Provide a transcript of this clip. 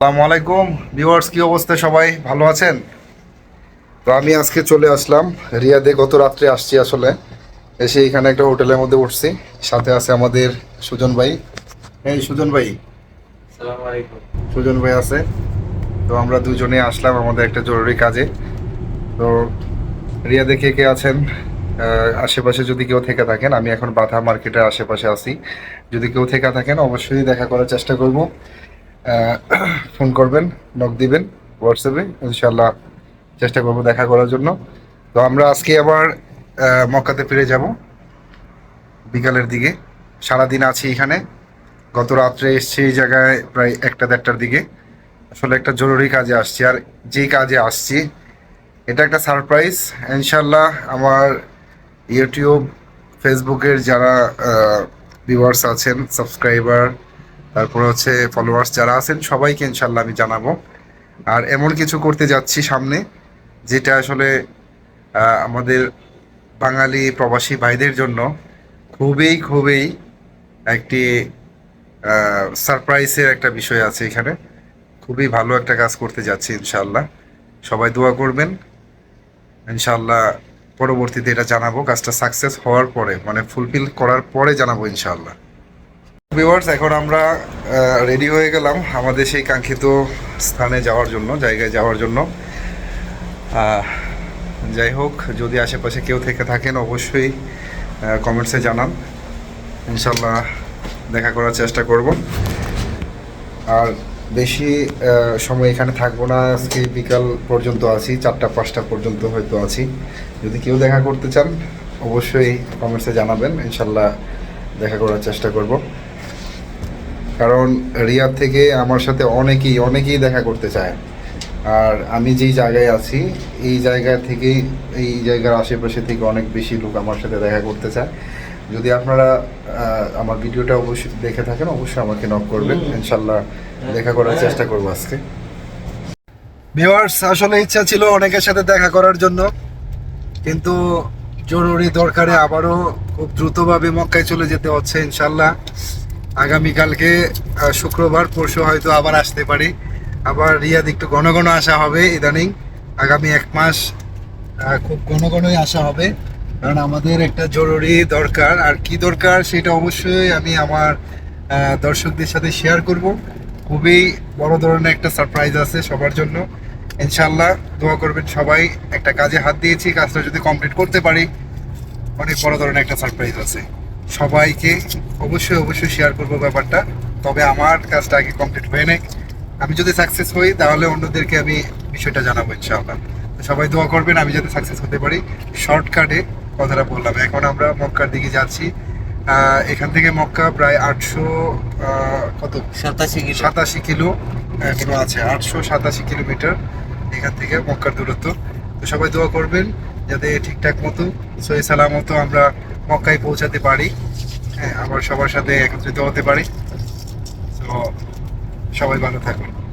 আসসালামু আলাইকুম। ভিউয়ার্স কি অবস্থা সবাই? ভালো আছেন? তো আমি আজকে চলে আসলাম। রিয়াদে গত রাত্রে আসছি আসলে। এসে এখানে একটা হোটেলের মধ্যে উঠছি। সাথে আছে আমাদের সুজন ভাই। এই সুজন ভাই। সুজন ভাই আছে। তো আমরা দুজনে আসলাম আমাদের একটা জরুরি কাজে। তো রিয়াদে কে কে আছেন? আশেপাশে যদি কেউ থেকে থাকেন আমি এখন বাধা মার্কেটের আশেপাশে আছি। যদি কেউ থেকে থাকেন অবশ্যই দেখা করার চেষ্টা করব। ফোন করবেন নক দিবেন হোয়াটসঅ্যাপে ইনশাল্লাহ চেষ্টা করব দেখা করার জন্য। তো আমরা আজকে আবার মক্কাতে ফিরে যাব, বিকালের দিকে। সারাদিন আছি এখানে। গত রাত্রে এসছি এই জায়গায় প্রায় একটা দেড়টার দিকে। আসলে একটা জরুরি কাজে আসছি, আর যেই কাজে আসছি, এটা একটা সারপ্রাইজ ইনশাল্লাহ আমার ইউটিউব ফেসবুকের যারা ভিউয়ার্স আছেন সাবস্ক্রাইবার তারপর হচ্ছে ফলোয়ার্স যারা আছেন, সবাইকে ইনশাল্লাহ আমি জানাব। আর এমন কিছু করতে যাচ্ছি সামনে, যেটা আসলে আমাদের বাঙালি প্রবাসী ভাইদের জন্য খুবই খুবই একটি সারপ্রাইজের একটা বিষয় আছে এখানে। খুবই ভালো একটা কাজ করতে যাচ্ছি ইনশাল্লাহ সবাই দোয়া করবেন। ইনশাল্লাহ পরবর্তীতে এটা জানাব। কাজটা সাকসেস হওয়ার পরে মানে ফুলফিল করার পরে জানাব ইনশাল্লাহ ভিউয়ার্স এখন আমরা রেডি হয়ে গেলাম আমাদের সেই কাঙ্ক্ষিত স্থানে যাওয়ার জন্য, জায়গায় যাওয়ার জন্য। যাই হোক, যদি আশেপাশে কেউ থেকে থাকেন, অবশ্যই কমেন্টসে জানান। ইনশাল্লাহ দেখা করার চেষ্টা করব। আর বেশি সময় এখানে থাকব না। আজকে বিকাল পর্যন্ত আছি, চারটা, পাঁচটা পর্যন্ত হয়তো আছি। যদি কেউ দেখা করতে চান, অবশ্যই কমেন্টসে জানাবেন। ইনশাল্লাহ দেখা করার চেষ্টা করব। কারণ রিয়াদ থেকে আমার সাথে অনেকেই অনেকেই দেখা করতে চায়। আর আমি যেই জায়গায় আছি এই জায়গা থেকে এই জায়গার আশেপাশে থেকে অনেক বেশি লোক আমার সাথে দেখা করতে চায়। যদি আপনারা আমার ভিডিওটা অবশ্যই দেখে থাকেন অবশ্যই আমাকে নক করবেন। ইনশাল্লাহ দেখা করার চেষ্টা করব আজকে। ভিউয়ার্স আসলে ইচ্ছা ছিল অনেকের সাথে দেখা করার জন্য। কিন্তু জরুরি দরকারে আবারও খুব দ্রুতভাবে মক্কায় চলে যেতে হচ্ছে ইনশাল্লাহ। আগামীকালকে শুক্রবার, পরশু হয়তো আবার আসতে পারি। আবার রিয়াদ একটু ঘন ঘন আসা হবে ইদানিং। আগামী এক মাস খুব ঘন ঘনই আসা হবে। কারণ আমাদের একটা জরুরি দরকার। আর কি দরকার সেটা অবশ্যই আমি আমার দর্শকদের সাথে শেয়ার করব। খুবই বড় ধরনের একটা সারপ্রাইজ আছে সবার জন্য। ইনশাল্লাহ দোয়া করবেন সবাই। একটা কাজে হাত দিয়েছি, কাজটা যদি কমপ্লিট করতে পারি, অনেক বড় ধরনের একটা সারপ্রাইজ আছে। সবাইকে অবশ্যই অবশ্যই শেয়ার করব ব্যাপারটা। তবে আমার কাজটা আগে কমপ্লিট হয়ে নেই আমি যদি সাকসেস হই তাহলে অন্যদেরকে আমি বিষয়টা জানাব ইনশাআল্লাহ। সবাই দোয়া করবেন আমি যাতে সাকসেস হতে পারি। শর্টকাটে কথাটা বললাম। এখন আমরা মক্কার দিকে যাচ্ছি। এখান থেকে মক্কা প্রায় আটশো কত? সাতাশি কিলো। সাতাশি কিলো এখনও আছে। আটশো সাতাশি কিলোমিটার এখান থেকে মক্কার দূরত্ব। তো সবাই দোয়া করবেন যাতে ঠিকঠাক মতো সহি সালামতো আমরা মক্কায় পৌঁছাতে পারি। হ্যাঁ আবার সবার সাথে একত্রিত হতে পারি। তো সবাই ভালো থাকুন।